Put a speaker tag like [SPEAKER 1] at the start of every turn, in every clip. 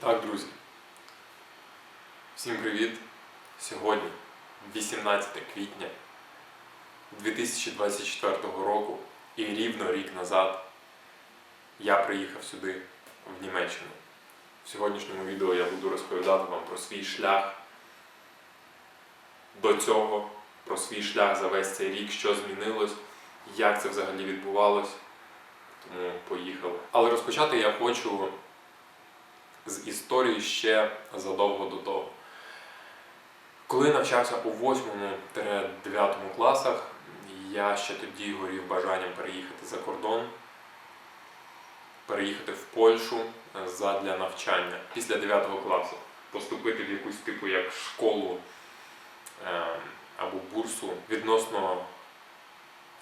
[SPEAKER 1] Так, друзі. Всім привіт! Сьогодні, 18 квітня 2024 року, і рівно рік назад я приїхав сюди, в Німеччину. В сьогоднішньому відео я буду розповідати вам про свій шлях до цього, про свій шлях за весь цей рік, що змінилось, як це взагалі відбувалось. Тому поїхали. Але розпочати я хочу з історії ще задовго до того. Коли навчався у 8-9 класах, я ще тоді горів бажанням переїхати за кордон, переїхати в Польщу задля навчання після 9 класу, поступити в якусь типу як школу е, або бурсу відносно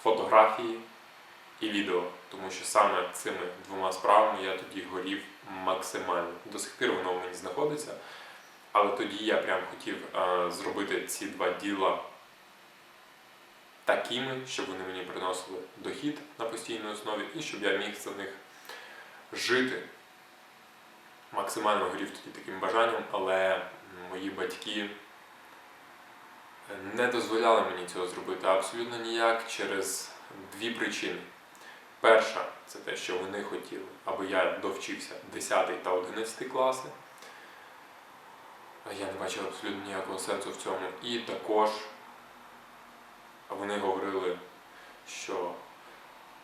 [SPEAKER 1] фотографії і відео, тому що саме цими двома справами я тоді горів максимально. До сих пір воно в мені знаходиться, але тоді я прям хотів е, зробити ці два діла такими, щоб вони мені приносили дохід на постійній основі і щоб я міг за них жити. Максимально горів тоді таким бажанням, але мої батьки не дозволяли мені цього зробити абсолютно ніяк через дві причини. Перша це те, що вони хотіли, аби я довчився 10 та 11 класи. Я не бачив абсолютно ніякого сенсу в цьому. І також вони говорили, що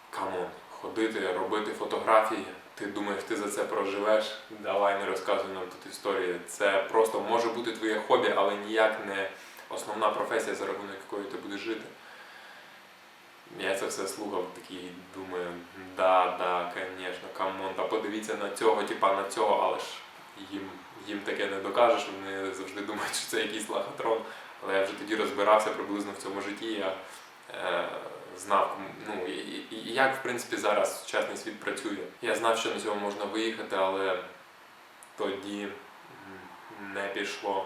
[SPEAKER 1] камон, ходити, робити фотографії, ти думаєш, ти за це проживеш, давай не розказуй нам тут історії. Це просто може бути твоє хобі, але ніяк не основна професія, за рахунок якої ти будеш жити. Я це все слухав, такий думаю, да, да, звісно, камон, та подивіться на цього, типа на цього, але ж їм, їм таке не докажеш, вони завжди думають, що це якийсь лохотрон. Але я вже тоді розбирався приблизно в цьому житті, я е, знав, ну, і, і, як в принципі зараз сучасний світ працює. Я знав, що на цьому можна виїхати, але тоді не пішло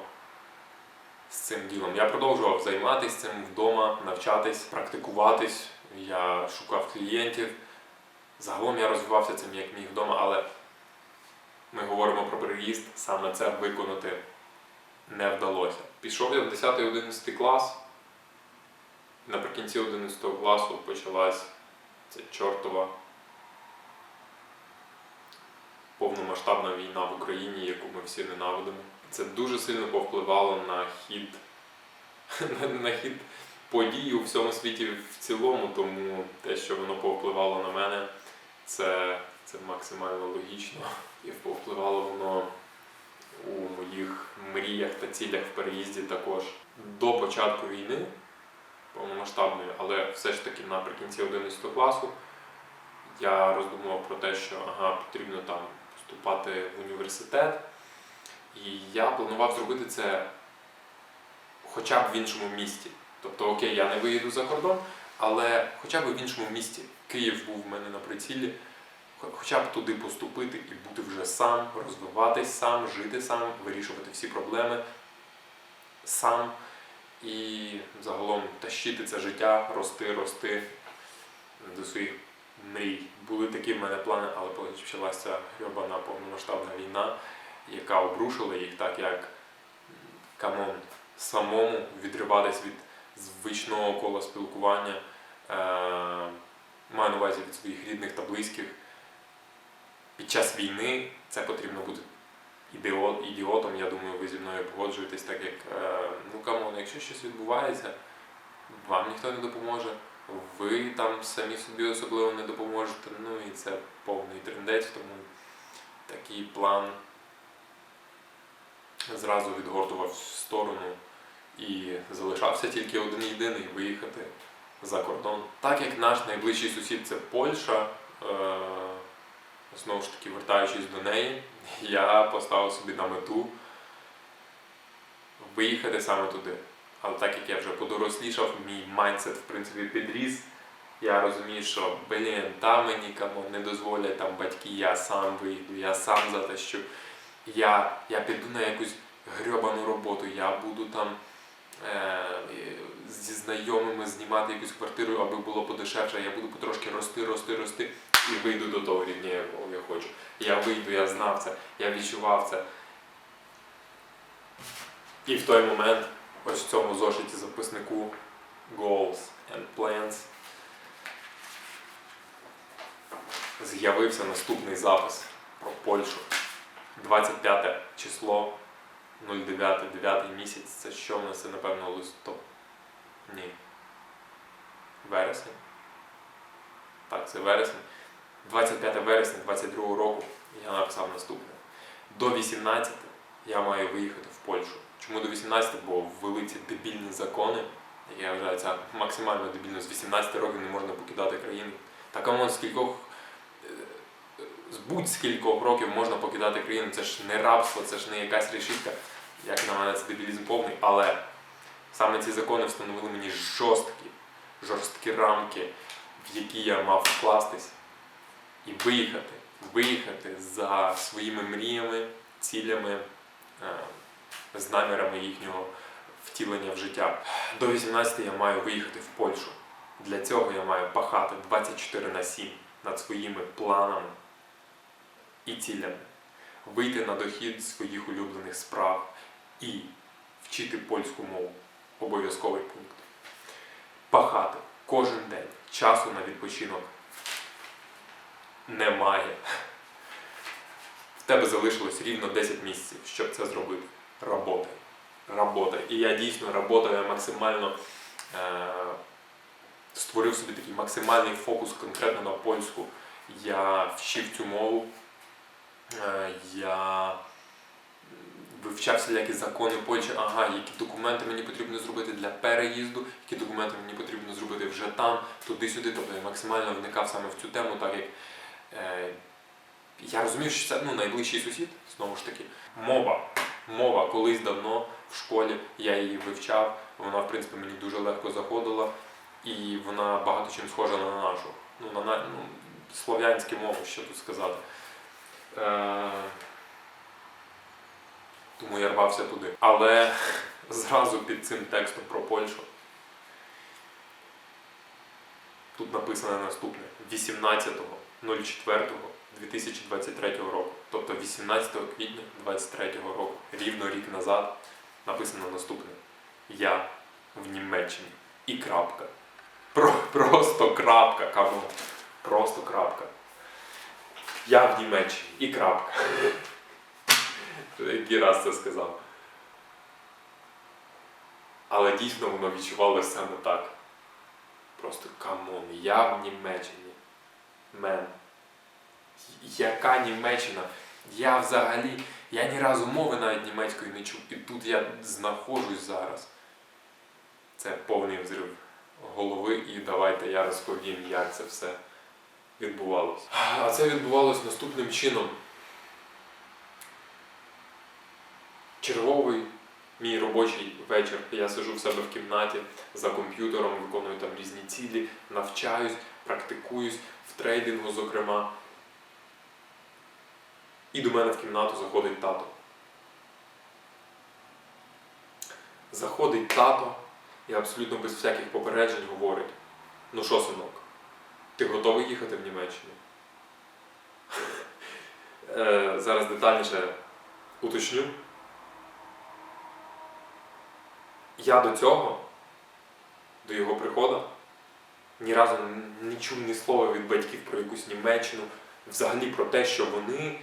[SPEAKER 1] з цим ділом. Я продовжував займатися цим вдома, навчатись, практикуватись. Я шукав клієнтів. Загалом я розвивався цим як міг вдома, але ми говоримо про переїзд, саме це виконати не вдалося. Пішов я в 10-11 клас. Наприкінці 11 класу почалась ця чортова повномасштабна війна в Україні, яку ми всі ненавидимо. Це дуже сильно повпливало на хід, на хід подій у всьому світі в цілому, тому те, що воно повпливало на мене, це, це максимально логічно. І повпливало воно у моїх мріях та цілях в переїзді також до початку війни повномасштабної, але все ж таки наприкінці 11 класу я роздумував про те, що ага, потрібно там поступати в університет. І я планував зробити це хоча б в іншому місті. Тобто, окей, я не виїду за кордон, але хоча б в іншому місті. Київ був в мене на прицілі, хоча б туди поступити і бути вже сам, розвиватись сам, жити сам, вирішувати всі проблеми сам і загалом тащити це життя, рости, рости до своїх мрій. Були такі в мене плани, але почалася грьобана повномасштабна війна, яка обрушила їх так, як камон самому відриватись від звичного кола спілкування, е, маю на увазі від своїх рідних та близьких. Під час війни це потрібно бути ідіотом. Я думаю, ви зі мною погоджуєтесь, так як е, ну камон, якщо щось відбувається, вам ніхто не допоможе. Ви там самі собі особливо не допоможете. Ну і це повний трендець, тому такий план зразу відгортував в сторону і залишався тільки один єдиний виїхати за кордон. Так як наш найближчий сусід це Польща, е, знову ж таки вертаючись до неї, я поставив собі на мету виїхати саме туди. Але так як я вже подорослішав, мій майндсет в принципі підріс. Я розумію, що блін, там мені кому не дозволять, там батьки, я сам вийду, я сам затащу. Я, я піду на якусь грьобану роботу, я буду там зі знайомими знімати якусь квартиру, аби було подешевше, я буду потрошки рости, рости, рости і вийду до того рівня, якого я хочу. Я вийду, я знав це, я відчував це. І в той момент, ось в цьому зошиті записнику Goals and Plans з'явився наступний запис про Польщу. 25 число 09, 9 місяць. Це що в нас? Це, напевно, листопад. Ні. Вересень. Так, це вересень. 25 вересня 22 року я написав наступне. До 18 я маю виїхати в Польщу. Чому до 18? Бо ввели ці дебільні закони. які Я вважаю, це максимально дебільно. З 18 років не можна покидати країну. Та камон, з кількох е, з будь-скількох років можна покидати країну. Це ж не рабство, це ж не якась рішітка. Як на мене, це дебілізм повний. Але саме ці закони встановили мені жорсткі, жорсткі рамки, в які я мав вкластись і виїхати. Виїхати за своїми мріями, цілями, е, з намірами їхнього втілення в життя. До 18 я маю виїхати в Польщу. Для цього я маю пахати 24 на 7 над своїми планами і цілями, вийти на дохід своїх улюблених справ і вчити польську мову. Обов'язковий пункт. Пахати кожен день. Часу на відпочинок немає. В тебе залишилось рівно 10 місяців, щоб це зробити. Работай. Работай. І я дійсно работаю максимально е- створив собі такий максимальний фокус конкретно на польську. Я вчив цю мову. Е, я вивчав всілякі закони Польщі, ага, які документи мені потрібно зробити для переїзду, які документи мені потрібно зробити вже там, туди-сюди. Тобто я максимально вникав саме в цю тему, так як е, я розумів, що це ну, найближчий сусід, знову ж таки. Мова. Мова колись давно в школі я її вивчав, вона, в принципі, мені дуже легко заходила, і вона багато чим схожа на нашу. Ну, на, ну, слов'янську мову, що тут сказати. Е, тому я рвався туди. Але зразу під цим текстом про Польщу тут написано наступне: 18.04.2023 року. Тобто 18 квітня 2023 року, рівно рік назад, написано наступне. Я в Німеччині. І крапка. Про, просто крапка, камон. Просто крапка. Я в Німеччині. І крапка. Який раз це сказав. Але дійсно воно відчувалося саме так. Просто камон, я в Німеччині. Мен. Яка Німеччина? Я взагалі, я ні разу мови навіть німецької не чув. І тут я знаходжусь зараз. Це повний взрив голови, і давайте я розповім, як це все відбувалося. А це відбувалося наступним чином. Черговий мій робочий вечір. Я сижу в себе в кімнаті за комп'ютером, виконую там різні цілі, навчаюсь, практикуюсь в трейдингу, зокрема. І до мене в кімнату заходить тато. Заходить тато і абсолютно без всяких попереджень говорить: ну що, синок, ти готовий їхати в Німеччину? Е, Зараз детальніше уточню. Я до цього, до його приходу, ні разу не чув ні слова від батьків про якусь Німеччину, взагалі про те, що вони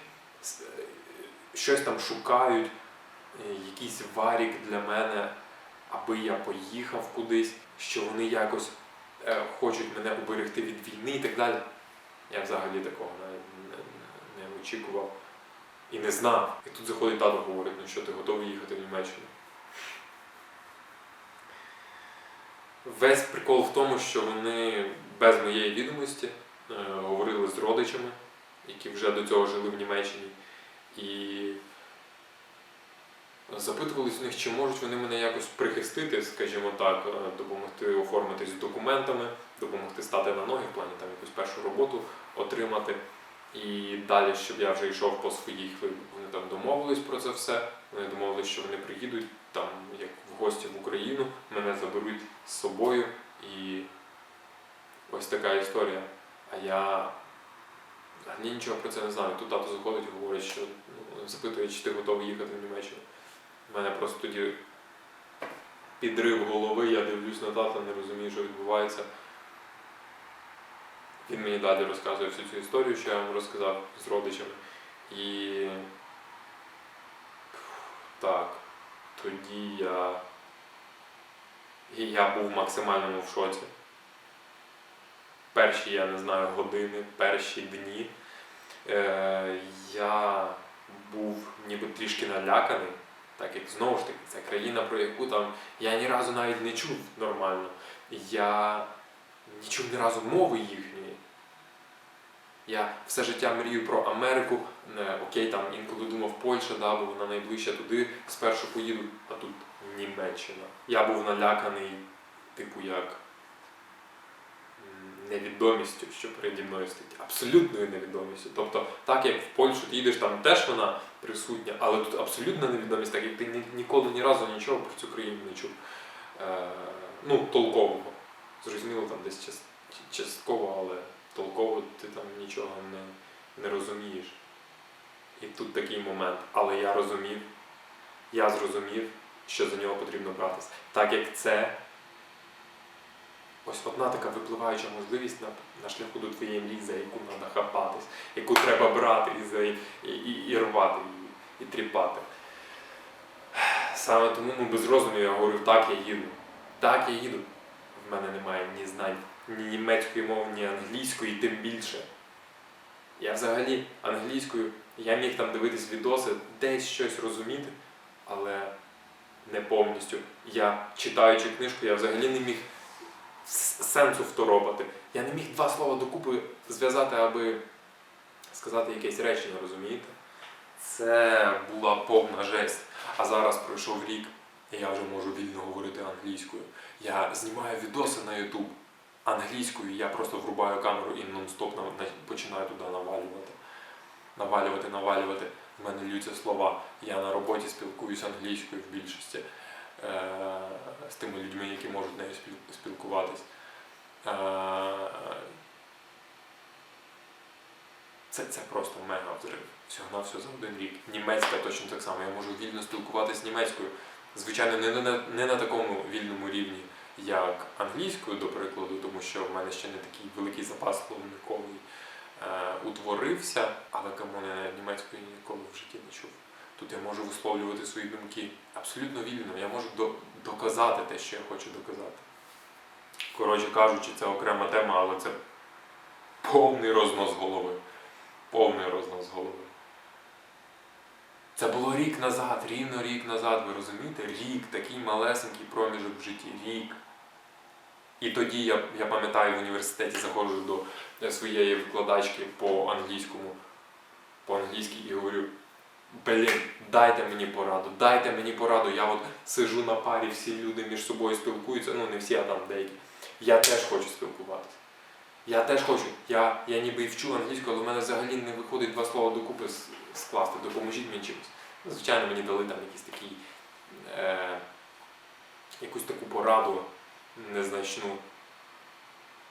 [SPEAKER 1] щось там шукають, якийсь варік для мене, аби я поїхав кудись, що вони якось хочуть мене уберегти від війни і так далі. Я взагалі такого навіть не очікував і не знав. І тут заходить тато говорить, ну що ти готовий їхати в Німеччину? Весь прикол в тому, що вони без моєї відомості е, говорили з родичами, які вже до цього жили в Німеччині, і запитувались у них, чи можуть вони мене якось прихистити, скажімо так, е, допомогти оформитись з документами, допомогти стати на ноги в плані там якусь першу роботу отримати. І далі, щоб я вже йшов по своїх, вони там домовились про це все. Вони домовились, що вони приїдуть там як в гості в Україну, мене заберуть з собою і ось така історія. А я взагалі нічого про це не знаю. Тут тато заходить і говорить, що ну, запитує, чи ти готовий їхати в Німеччину. У мене просто тоді підрив голови, я дивлюсь на тата, не розумію, що відбувається. Він мені далі розказує всю цю історію, що я вам розказав з родичами. І так, тоді я, і я був в максимальному в шоці. Перші, я не знаю, години, перші дні е, я був ніби трішки наляканий, так як знову ж таки, це країна, про яку там я ні разу навіть не чув нормально. Я не чув ні разу мови їхньої. Я все життя мрію про Америку. Е, Окей, там інколи думав Польща, да, бо вона найближча туди, спершу поїду, а тут Німеччина. Я був наляканий, типу, як невідомістю, що переді мною стоїть. Абсолютною невідомістю. Тобто, так як в Польщу ти їдеш, там теж вона присутня, але тут абсолютна невідомість, так як ти ні- ніколи ні разу нічого про цю країну не чув. Е, ну, толкового. Зрозуміло, там десь час- частково, але толково ти там нічого не, не розумієш. І тут такий момент. Але я розумів, я зрозумів, що за нього потрібно братись. Так як це ось одна така випливаюча можливість на, на шляху до твоєї мрії, за яку треба хапатись, яку треба брати і, і, і, і рвати, і, і тріпати. Саме тому ну, без розуму я говорю, так я їду. Так я їду. В мене немає ні знань, ні німецької мови, ні англійської, тим більше. Я взагалі англійською, я міг там дивитись відоси, десь щось розуміти, але не повністю. Я читаючи книжку, я взагалі не міг сенсу второпати. Я не міг два слова докупи зв'язати, аби сказати якесь речення, розумієте? Це була повна жесть. А зараз пройшов рік, і я вже можу вільно говорити англійською. Я знімаю відоси на YouTube англійською, я просто врубаю камеру і нон-стоп на- на- починаю туди навалювати. Навалювати, навалювати. В мене льються слова. Я на роботі спілкуюся англійською в більшості з тими людьми, які можуть нею спілкуватись. Е- це, це просто мега взрив. Всього на все за один рік. Німецька точно так само. Я можу вільно спілкуватися німецькою. Звичайно, не на, не на такому вільному рівні, як англійською, до прикладу, тому що в мене ще не такий великий запас словниковий е, утворився, але камон, я німецької ніколи в житті не чув. Тут я можу висловлювати свої думки абсолютно вільно. Я можу до, доказати те, що я хочу доказати. Коротше кажучи, це окрема тема, але це повний рознос голови. Повний рознос голови. Це було рік назад, рівно рік назад, ви розумієте? Рік, такий малесенький проміжок в житті, рік. І тоді я, я пам'ятаю, в університеті заходжу до своєї викладачки по англійському, по англійській і говорю, блін, дайте мені пораду, дайте мені пораду. Я от сижу на парі, всі люди між собою спілкуються, ну не всі, а там деякі. Я теж хочу спілкуватися. Я теж хочу. Я, я ніби і вчу англійську, але в мене взагалі не виходить два слова докупи скласти. Допоможіть мені чимось. Звичайно, мені дали там якісь такі, е, якусь таку пораду незначну.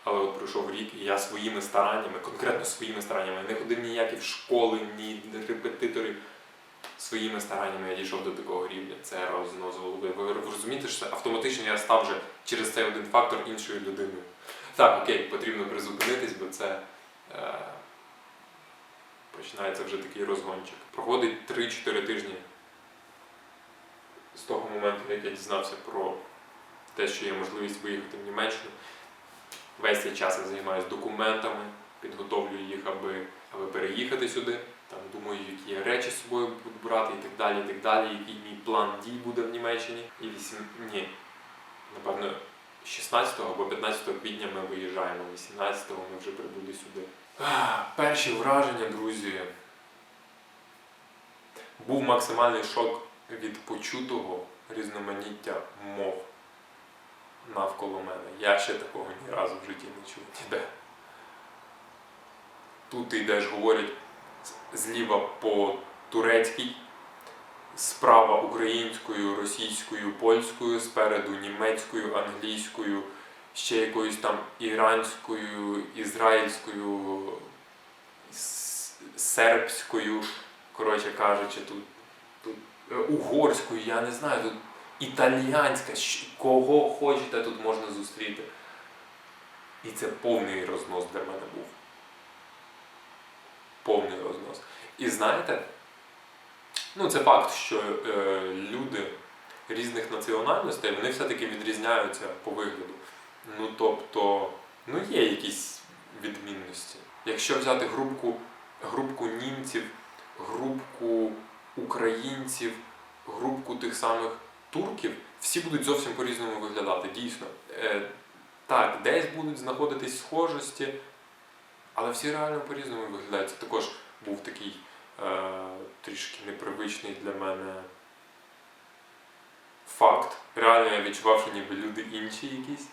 [SPEAKER 1] Але от пройшов рік, і я своїми стараннями, конкретно своїми стараннями, не ходив ніякі в школи, ні репетитори. Своїми стараннями я дійшов до такого рівня. Це рознос голови. Ви розумієте, що автоматично я став вже через цей один фактор іншою людиною. Так, окей, потрібно призупинитись, бо це е, починається вже такий розгончик. Проходить 3-4 тижні з того моменту, як я дізнався про те, що є можливість виїхати в Німеччину. Весь цей час я займаюся документами, підготовлюю їх, аби, аби переїхати сюди. Там думаю, які речі з собою буду брати і так далі, і так далі, який мій план дій буде в Німеччині. І вісім... Ні, напевно, 16 або 15 квітня ми виїжджаємо, 18-го ми вже прибули сюди. Перші враження, друзі. Був максимальний шок від почутого різноманіття мов навколо мене. Я ще такого ні разу в житті не чув ніде. Тут ти йдеш, говорять зліва по турецькій, справа українською, російською, польською, спереду німецькою, англійською, ще якоюсь там іранською, ізраїльською, сербською, коротше кажучи, тут, тут е, угорською, я не знаю, тут італіянська, кого хочете тут можна зустріти. І це повний рознос для мене був. Повний рознос. І знаєте, ну це факт, що е, люди різних національностей вони все-таки відрізняються по вигляду. Ну тобто, ну є якісь відмінності. Якщо взяти групку, групку німців, групку українців, групку тих самих турків, всі будуть зовсім по-різному виглядати, дійсно. Е, так, десь будуть знаходитись схожості, але всі реально по-різному виглядають. Це також був такий е, трішки непривичний для мене факт. Реально я відчував, що ніби люди інші якісь.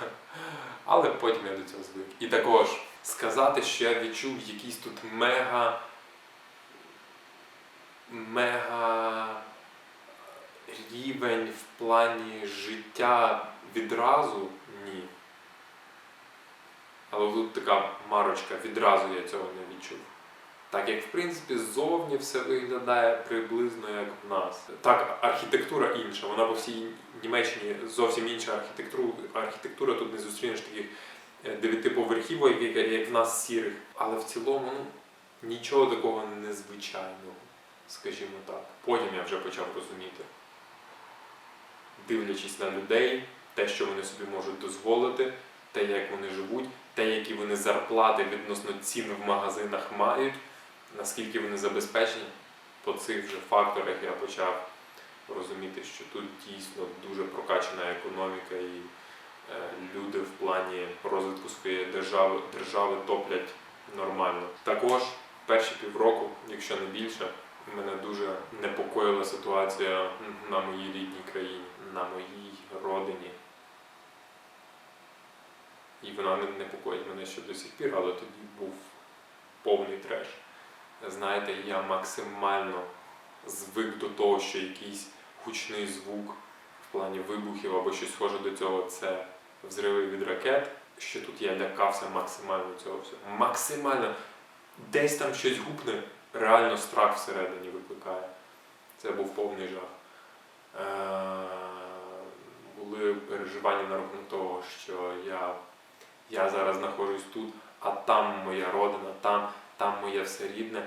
[SPEAKER 1] Але потім я до цього звик. І також сказати, що я відчув якийсь тут мега. мега рівень в плані життя відразу ні. Але тут така марочка, відразу я цього не відчув. Так як в принципі ззовні все виглядає приблизно як в нас. Так, архітектура інша, вона по всій Німеччині зовсім інша архітектура. Архітектура тут не зустрінеш таких е, дев'ятиповерхівок, як, як в нас сірих. Але в цілому ну, нічого такого незвичайного, скажімо так. Потім я вже почав розуміти, дивлячись на людей, те, що вони собі можуть дозволити, те, як вони живуть, те, які вони зарплати відносно цін в магазинах мають, наскільки вони забезпечені, по цих вже факторах я почав розуміти, що тут дійсно дуже прокачана економіка і е, люди в плані розвитку своєї держави, держави топлять нормально. Також перші півроку, якщо не більше, мене дуже непокоїла ситуація на моїй рідній країні, на моїй родині. І вона не непокоїть мене ще до сих пір, але тоді був повний треш. Знаєте, я максимально звик до того, що якийсь гучний звук в плані вибухів або щось схоже до цього це взриви від ракет. Що тут я лякався максимально цього всього. Максимально десь там щось гупне, реально страх всередині викликає. Це був повний жах. Е, Були переживання на рахунок того, що я, я зараз знаходжусь тут, а там моя родина, там, там моє все рідне.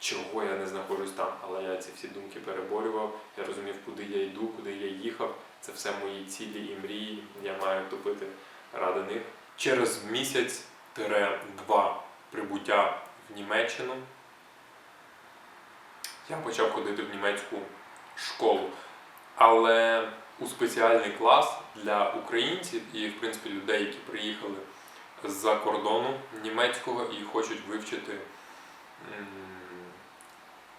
[SPEAKER 1] Чого я не знаходжусь там, але я ці всі думки переборював. Я розумів, куди я йду, куди я їхав. Це все мої цілі і мрії. Я маю топити ради них. Через місяць-два прибуття в Німеччину я почав ходити в німецьку школу. Але у спеціальний клас для українців і, в принципі, людей, які приїхали з-за кордону німецького і хочуть вивчити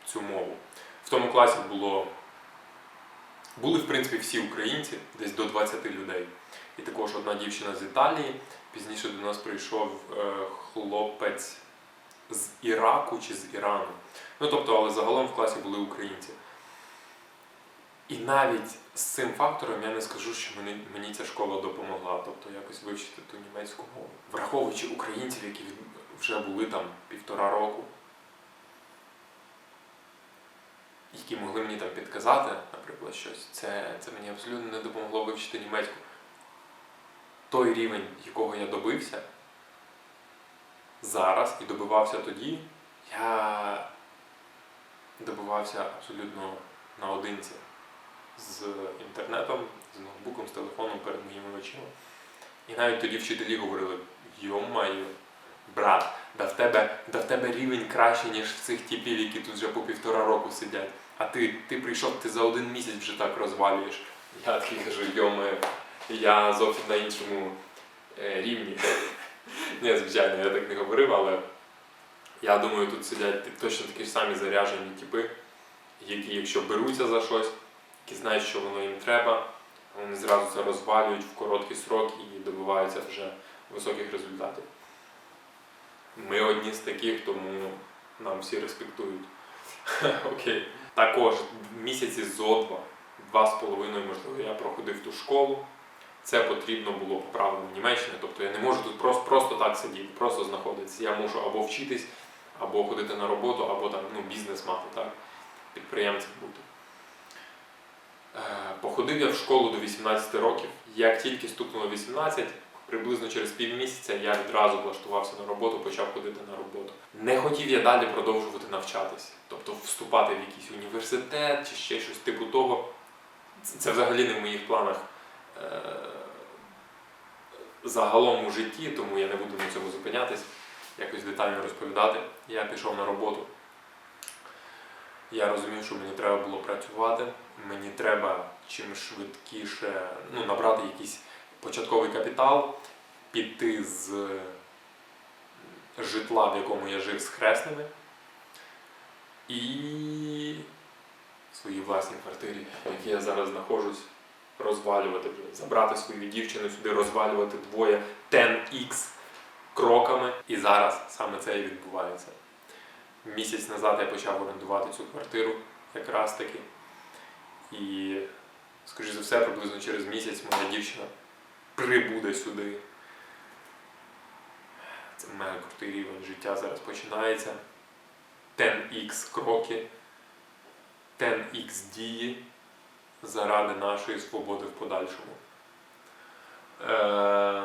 [SPEAKER 1] цю мову. В тому класі було, були, в принципі, всі українці, десь до 20 людей. І також одна дівчина з Італії. Пізніше до нас прийшов е, хлопець з Іраку чи з Ірану. Ну тобто, але загалом в класі були українці. І навіть з цим фактором я не скажу, що мені, мені ця школа допомогла, тобто якось вивчити ту німецьку мову. Враховуючи українців, які вже були там півтора року, які могли мені там підказати, наприклад, щось, це, це мені абсолютно не допомогло вивчити німецьку. Той рівень, якого я добився зараз і добивався тоді, я добивався абсолютно наодинці з інтернетом, з ноутбуком, з телефоном перед моїми очима. І навіть тоді вчителі говорили: йомаю, брат, да в тебе, да в тебе рівень краще, ніж в цих типів, які тут вже по півтора року сидять. А ти, ти прийшов, ти за один місяць вже так розвалюєш. Я такий кажу, йомаю, я зовсім на іншому е, рівні. Ні, звичайно, я так не говорив, але я думаю, тут сидять точно такі ж самі заряжені типи, які, якщо беруться за щось, які знають, що воно їм треба, вони зразу це розвалюють в короткий срок і добиваються вже високих результатів. Ми одні з таких, тому нам всі респектують. Окей. Також місяці зо два, два з половиною, можливо, я проходив ту школу. Це потрібно було по правилам Німеччини, тобто я не можу тут просто, просто так сидіти, просто знаходитися. Я мушу або вчитись, або ходити на роботу, або там ну, бізнес мати, так? підприємцем бути. Походив я в школу до 18 років. Як тільки стукнуло 18, приблизно через півмісяця я відразу влаштувався на роботу, почав ходити на роботу. Не хотів я далі продовжувати навчатись, тобто вступати в якийсь університет чи ще щось типу того. Це, це взагалі не в моїх планах е- загалом у житті, тому я не буду на цьому зупинятись, якось детально розповідати. Я пішов на роботу. Я розумів, що мені треба було працювати, мені треба чим швидкіше ну, набрати якийсь початковий капітал, піти з житла, в якому я жив з хресними, і в своїй власній квартирі, в якій я зараз знаходжусь, розвалювати забрати свою дівчину сюди, розвалювати двоє 10x кроками. І зараз саме це і відбувається. Місяць назад я почав орендувати цю квартиру якраз таки. І, скоріш за все, приблизно через місяць моя дівчина прибуде сюди. Це мега крутий рівень життя зараз починається. 10x кроки, 10x дії заради нашої свободи в подальшому. Е,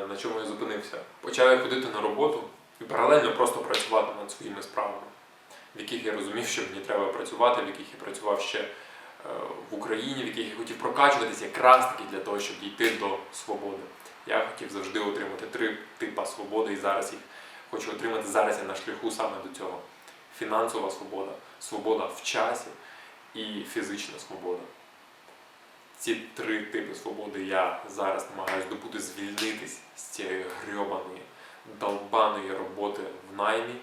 [SPEAKER 1] на чому я зупинився? Почав я ходити на роботу і паралельно просто працювати над своїми справами в яких я розумів, що мені треба працювати, в яких я працював ще в Україні, в яких я хотів прокачуватися якраз таки для того, щоб дійти до свободи. Я хотів завжди отримати три типи свободи, і зараз їх хочу отримати. Зараз я на шляху саме до цього. Фінансова свобода, свобода в часі і фізична свобода. Ці три типи свободи я зараз намагаюся добути звільнитись з цієї грьобаної, долбаної роботи в наймі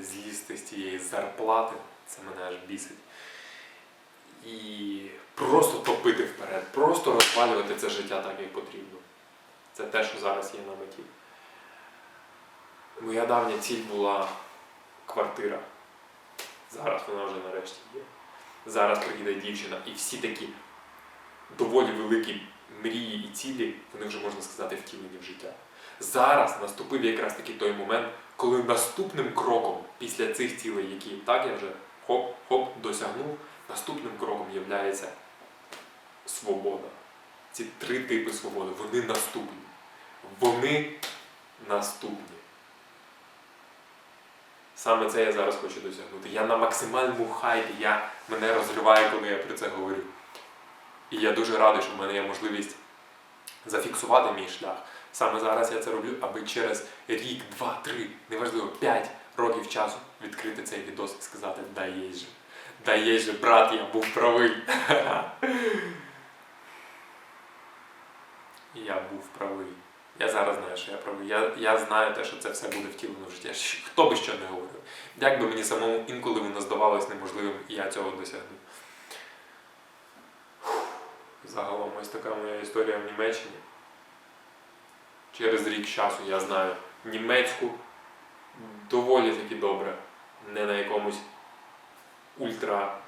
[SPEAKER 1] злізти з цієї зарплати, це мене аж бісить. І просто топити вперед, просто розвалювати це життя так, як потрібно. Це те, що зараз є на меті. Моя давня ціль була квартира. Зараз вона вже нарешті є. Зараз приїде дівчина, і всі такі доволі великі мрії і цілі, вони вже можна сказати втілені в життя. Зараз наступив якраз таки той момент, коли наступним кроком після цих цілей, які так я вже хоп-хоп досягнув, наступним кроком є свобода. Ці три типи свободи, вони наступні. Вони наступні. Саме це я зараз хочу досягнути. Я на максимальному хайпі, я, мене розриває, коли я про це говорю. І я дуже радий, що в мене є можливість зафіксувати мій шлях. Саме зараз я це роблю, аби через рік, два, три, неважливо, п'ять років часу відкрити цей відос і сказати да є же. Да є же, брат, я був правий. Я був правий. Я зараз знаю, що я правий. Я я знаю те, що це все буде втілено в життя. Хто би що не говорив. Як би мені самому інколи воно здавалось неможливим, і я цього досягну. Загалом ось така моя історія в Німеччині. Через рік часу я знаю німецьку доволі таки добре, не на якомусь ультра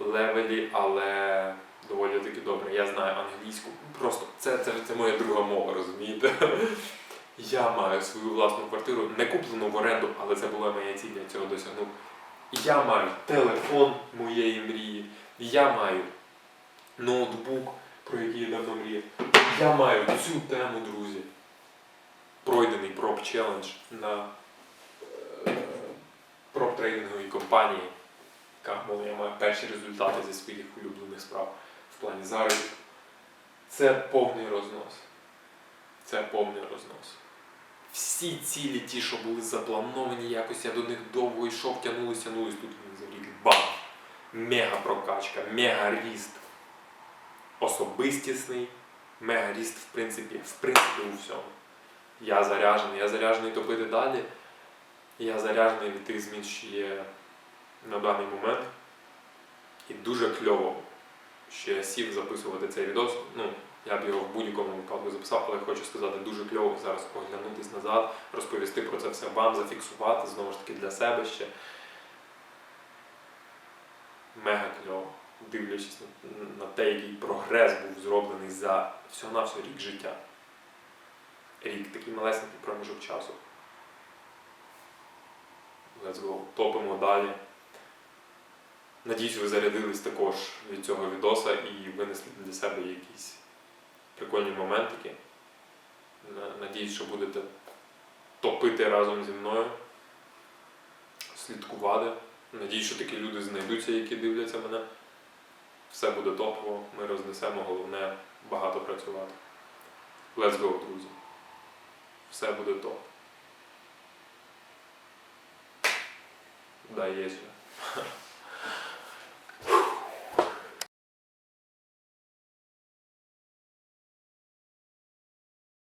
[SPEAKER 1] левелі, але доволі таки добре. Я знаю англійську. Просто це, це, це моя друга мова, розумієте? Я маю свою власну квартиру, не куплену в оренду, але це була моя ціль, я цього досягнув. Я маю телефон моєї мрії, я маю ноутбук, про який я давно мріяв. Я маю цю тему, друзі. Пройдений проб челендж на проб трейдинговій компанії. Кагмол, я маю перші результати зі своїх улюблених справ в плані заробітку. Це повний рознос. Це повний рознос. Всі цілі ті, що були заплановані, якось я до них довго йшов, тягнулися, тягнулись, тут він за рік бам! Мега прокачка, мега ріст. Особистісний, мега ріст, в принципі, в принципі, у всьому. Я заряджений, я заряджений топити далі. Я заряджений від тих змін, що є на даний момент. І дуже кльово, що я сів записувати цей відос. Ну, я б його в будь-якому випадку записав, але хочу сказати, дуже кльово зараз оглянутись назад, розповісти про це все вам, зафіксувати, знову ж таки, для себе ще. Мега кльово, дивлячись на, на те, який прогрес був зроблений за всього-навсього рік життя. Рік, такий малесенький проміжок часу. Let's go. Топимо далі. Надіюсь, ви зарядились також від цього відоса і винесли для себе якісь прикольні моментики. На- Надіюсь, що будете топити разом зі мною, слідкувати. Надіюсь, що такі люди знайдуться, які дивляться мене. Все буде топово, ми рознесемо, головне багато працювати. Let's go, друзі. Все буде топ. Да, є.